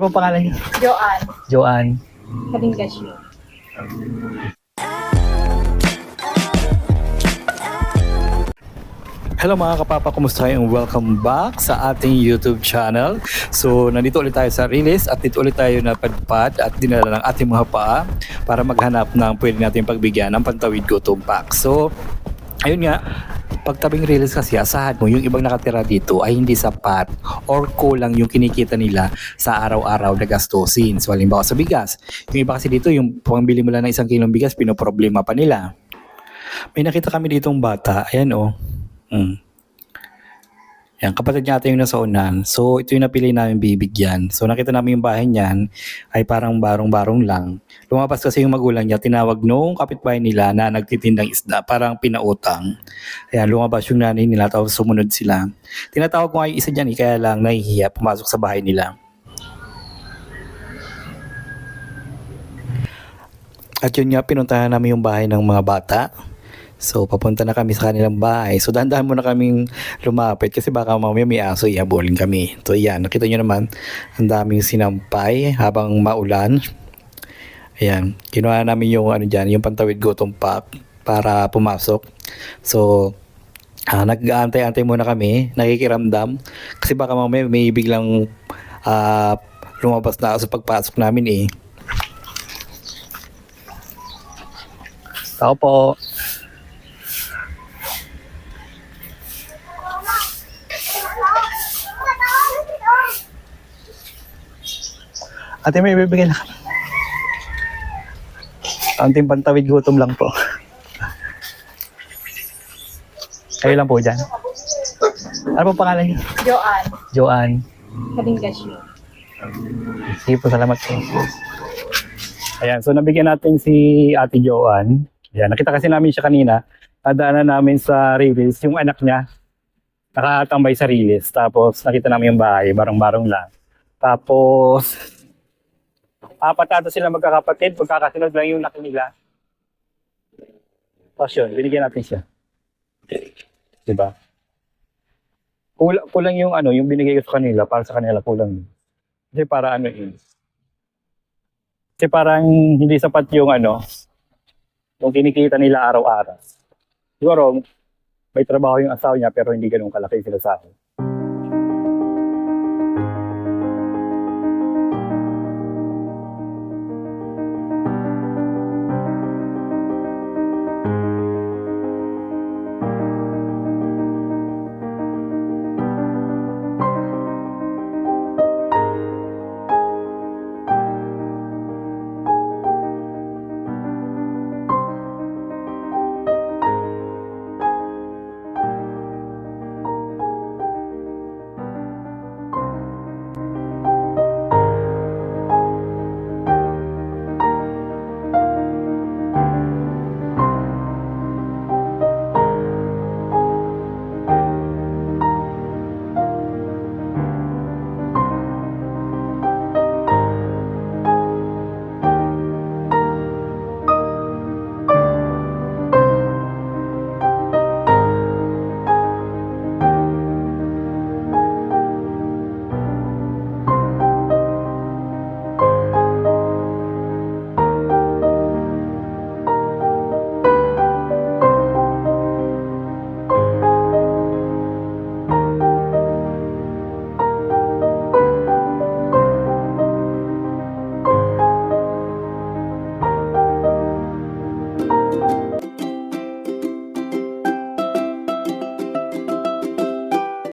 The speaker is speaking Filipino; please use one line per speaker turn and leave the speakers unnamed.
Ano pong pangalan niyo?
Joanne,
Joanne.
Kalingasyo.
Hello mga kapapa, kumusta kayo? Welcome back sa ating YouTube channel. So, nandito ulit tayo sa release at dito ulit tayo napadpad at dinala ng ating mga paa para maghanap ng pwede natin pagbigyan ng pantawid gutom pack. So, ayun nga, pagtabing release kasi asahan mo yung ibang nakatira dito ay hindi sapat or kulang yung kinikita nila sa araw-araw na gastusin. So, halimbawa sa bigas. Yung iba kasi dito, yung pambili mo lang ng isang kilong bigas, pinoproblema pa nila. May nakita kami ditong bata. Ayan oh. Mm. Yan, kapatid niya ata yung nasa unan. So, ito yung napili namin bibigyan. So, nakita namin yung bahay niyan ay parang barong-barong lang. Lumabas kasi yung magulang niya, tinawag nung kapitbahay nila na nagtitindang isda, parang pinautang. Ayan, lumabas yung nanay nila, tapos sumunod sila. Tinatawag ko nga yung isa dyan, eh, kaya lang nahihiya pumasok sa bahay nila. At yun nga, pinuntahan namin yung bahay ng mga bata. So, papunta na kami sa kanilang bahay. So, dahan-dahan muna kaming lumapit kasi baka mamaya may aso ihabulin kami. So, yan. Nakita nyo naman, ang daming sinampay habang maulan. Ayan. Kinuha namin yung ano dyan, yung pantawid gutom pack para pumasok. So, ah, nag-aantay-antay muna kami, nakikiramdam. Kasi baka mamaya may biglang ah, lumabas na aso pagpasok namin eh. Tao po. Ate, may na kami. Kaunting pantawid gutom lang po. Kayo lang po dyan. Ano po pangalan niyo?
Joanne,
Joanne.
Kalingasyo.
Sige po, salamat po. Ayan, so nabigyan natin si Ate Joanne. Ayan, nakita kasi namin siya kanina. Nadaanan namin sa Rivis, yung anak niya. Nakatambay sa Rilis. Tapos nakita namin yung bahay, barong-barong lang. Tapos, apat ata sila magkakapatid, magkakasunod lang yung laki nila. Tapos yun, binigyan natin siya. Diba? Kulang, kulang yung ano, yung binigay ko sa kanila, para sa kanila kulang. Kasi para ano yun. Kasi parang hindi sapat yung ano, yung kinikita nila araw-araw. Siguro, may trabaho yung asawa niya pero hindi ganun kalaki sila sa akin.